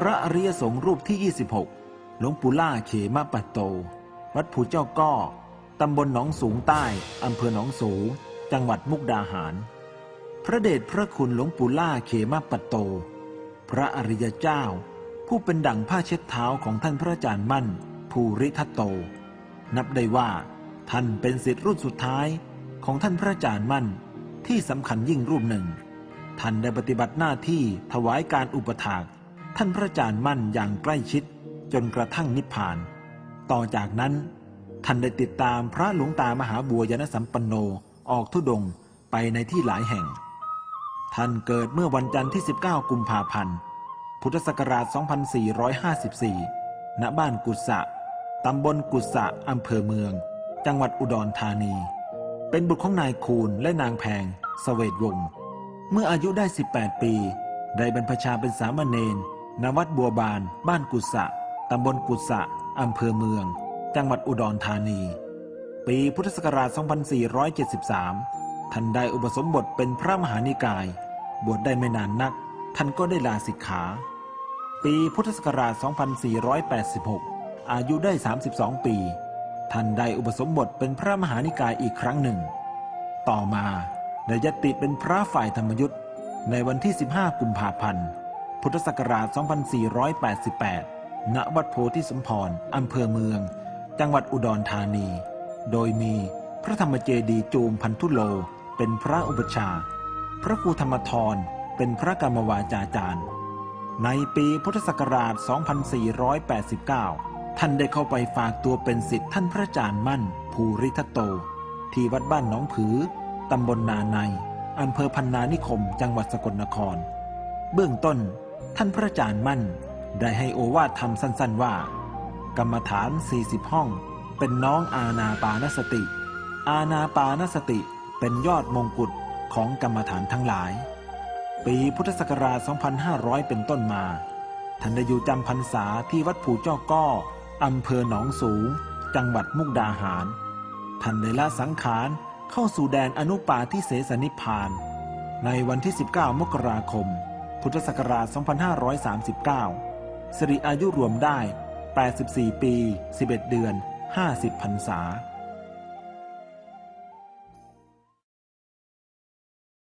พระอริยสงฆ์รูปที่ 26 หลวงปู่ล่าเขมะปัตโต วัดผูเจ้าก้อตำบลหนองสูงใต้ อำเภอหนองสูง จังหวัดมุกดาหาร พระเดชพระคุณหลวงปู่ล่าเขมะปัตโต พระอริยเจ้า ผู้เป็นดั่งผ้าเช็ดเท้าของท่านพระอาจารย์มั่น ภูริทัตโต นับได้ว่าท่านเป็นศิษย์รุ่นสุดท้ายของท่านพระอาจารย์มั่นที่สำคัญยิ่งรูปหนึ่ง ท่านได้ปฏิบัติหน้าที่ถวายการอุปถาก ท่านพระอาจารย์มั่นอย่างใกล้ชิดจนกระทั่งนิพพาน ต่อจากนั้น ท่านได้ติดตามพระหลวงตามหาบัวยานสัมปันโนออกทุดงไปในที่หลายแห่ง ท่านเกิดเมื่อวันจันทร์ที่ 19 กุมภาพันธ์ พุทธศักราช 2454 ณ บ้านกุศะตำบลกุศะอำเภอเมือง จังหวัดอุดรธานี เป็นบุตรของนายคูณและนางแพงสเสวตวงศ์เมื่ออายุได้ 18 ปี ได้บรรพชาเป็นสามเณร ณวัดบัวบาน บ้านกุศะตำบลกุศะอำเภอเมือง จังหวัดอุดรธานี ปีพุทธศักราช 2473 ท่านได้อุปสมบทเป็นพระมหานิกาย บวชได้ไม่นานนัก ท่านก็ได้ลาสิกขา ปีพุทธศักราช 2486 อายุได้ 32 ปี ท่านได้อุปสมบทเป็นพระมหานิกายอีกครั้งหนึ่ง ต่อมาได้ยติเป็นพระฝ่ายธรรมยุทธ์ในวันที่ 15 กุมภาพันธ์ พุทธศักราช 2488 ณ วัดโพธิสมพร อำเภอเมือง จังหวัดอุดรธานี โดยมีพระธรรมเจดีย์จูมพันธุโล เป็นพระอุปชา พระครูธรรมทร เป็นพระกรรมวาจาจารย์ ในปีพุทธศักราช 2489 ท่านได้เข้าไปฝากตัวเป็นศิษย์ท่านพระอาจารย์มั่น ภูริทัตโต ที่วัดบ้านหนองผือ ตำบลนาในอำเภอพันนานิคม จังหวัดสกลนคร เบื้องต้น ท่านพระอาจารย์มั่นได้ให้โอวาทธรรมสั้นๆว่า กรรมฐาน 40 ห้อง เป็นน้องอาณาปานสติ อาณาปานสติเป็นยอดมงกุฎของกรรมฐานทั้งหลาย ปีพุทธศักราช 2500 เป็นต้นมาท่านได้อยู่จำพรรษาที่วัดผูเจ้าก้ออำเภอหนองสูง จังหวัดมุกดาหารท่านได้ละสังขารเข้าสู่แดนอนุปาทิเสสนิพาน ในวันที่ 19 มกราคม พุทธศักราช 2539 สิริอายุรวมได้ 84 ปี 11 เดือน 50พรรษา